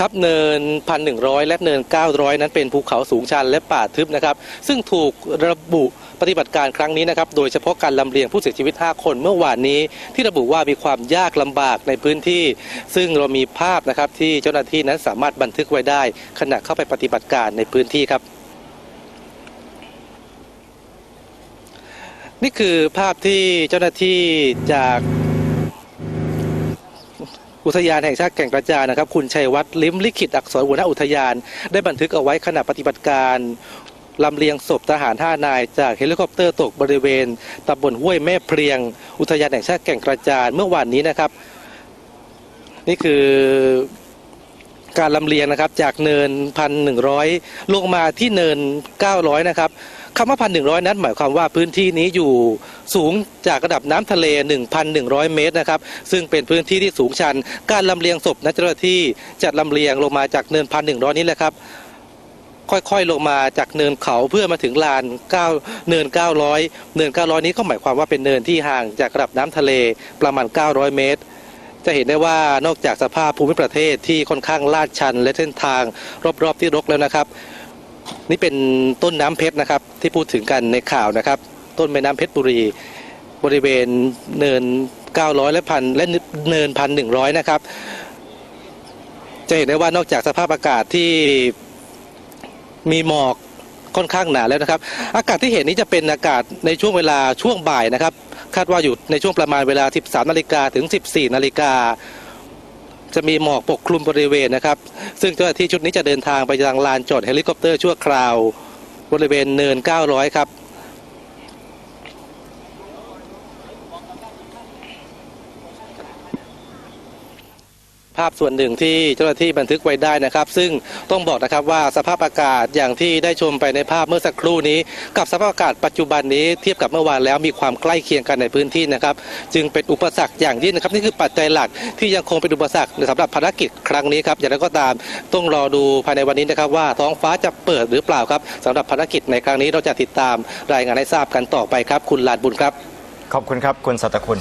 ครับเนิน 1,100 และเนิน 900 นั้นเป็นภูเขาสูงชันและป่าทึบนะครับ ซึ่งถูกระบุปฏิบัติการครั้งนี้นะครับ โดยเฉพาะการลำเลียงผู้เสียชีวิต 5 คนเมื่อวานนี้ ที่ระบุว่ามีความยากลำบากในพื้นที่ ซึ่งเรามีภาพนะครับที่เจ้าหน้าที่นั้นสามารถบันทึกไว้ได้ ขณะเข้าไปปฏิบัติการในพื้นที่ครับนี่คือภาพที่เจ้าหน้าที่จาก อุทยานแห่งชาติแก่งกระจานนะครับ คุณชัยวัฒน์ลิ้มลิขิตอักษรหัวหน้าอุทยาน ได้บันทึกเอาไว้ขณะปฏิบัติการลำเลียงศพทหาร5นาย จากเฮลิคอปเตอร์ตกบริเวณตำบลห้วยแม่เพลียง อุทยานแห่งชาติแก่งกระจานเมื่อวานนี้นะครับ นี่คือ การลำเลียงนะครับจากเนินพันหนึ่งร้อยลงมาที่เนิน 900 นะครับคำว่าพันหนึ่งร้อยนั้นหมายความว่าพื้นที่นี้อยู่สูงจากระดับน้ำทะเล 1,100 เมตรนะครับซึ่งเป็นพื้นที่ที่สูงชัน การลำเลียงศพนักเจ้าหน้าที่จัดลำเลียงลงมาจากเนินพันหนึ่งร้อยนี้แหละครับค่อยๆ ลงมาจากเนินเขาเพื่อมาถึงลาน9เนิน 900 เนิน 900 นี้ก็หมายความว่าเป็นเนินที่ห่างจากระดับน้ำทะเลประมาณ 900 เมตร จะเห็นได้ว่านอกจากสภาพภูมิประเทศที่ค่อนข้างลาดชัน และเส้นทางรอบๆที่รกแล้วนะครับ นี่เป็นต้นน้ำเพชรนะครับ ที่พูดถึงกันในข่าวนะครับ ต้นแม่น้ำเพชรบุรี บริเวณเนิน 900 และพันและเนินพันหนึ่งร้อยนะครับ จะเห็นได้ว่านอกจากสภาพอากาศที่มีหมอกค่อนข้างหนาแล้วนะครับ อากาศที่เห็นนี้จะเป็นอากาศในช่วงเวลาช่วงบ่ายนะครับ คาดว่าอยู่ในช่วงประมาณเวลา 13 นาฬิกาถึง 14 นาฬิกาจะมีหมอกปกคลุมบริเวณนะครับ ซึ่งเจ้าหน้าที่ชุดนี้จะเดินทางไปยังลานจอดเฮลิคอปเตอร์ชั่วคราว บริเวณเนิน 900 ครับ ภาพส่วนหนึ่งที่เจ้าหน้าที่บันทึกไว้ได้นะครับ ซึ่งต้องบอกนะครับว่าสภาพอากาศอย่างที่ได้ชมไปในภาพเมื่อสักครู่นี้ กับสภาพอากาศปัจจุบันนี้เทียบกับเมื่อวานแล้วมีความใกล้เคียงกันในพื้นที่นะครับ จึงเป็นอุปสรรคอย่างยิ่งนะครับ นี่คือปัจจัยหลักที่ยังคงเป็นอุปสรรคสำหรับภารกิจครั้งนี้ครับอย่างไรก็ตามต้องรอดูภายในวันนี้นะครับ ว่าท้องฟ้าจะเปิดหรือเปล่าครับสำหรับภารกิจในครั้งนี้เราจะติดตามรายงานให้ทราบกันต่อไปครับ คุณลานบุญครับ ขอบคุณครับคุณสัตคุณ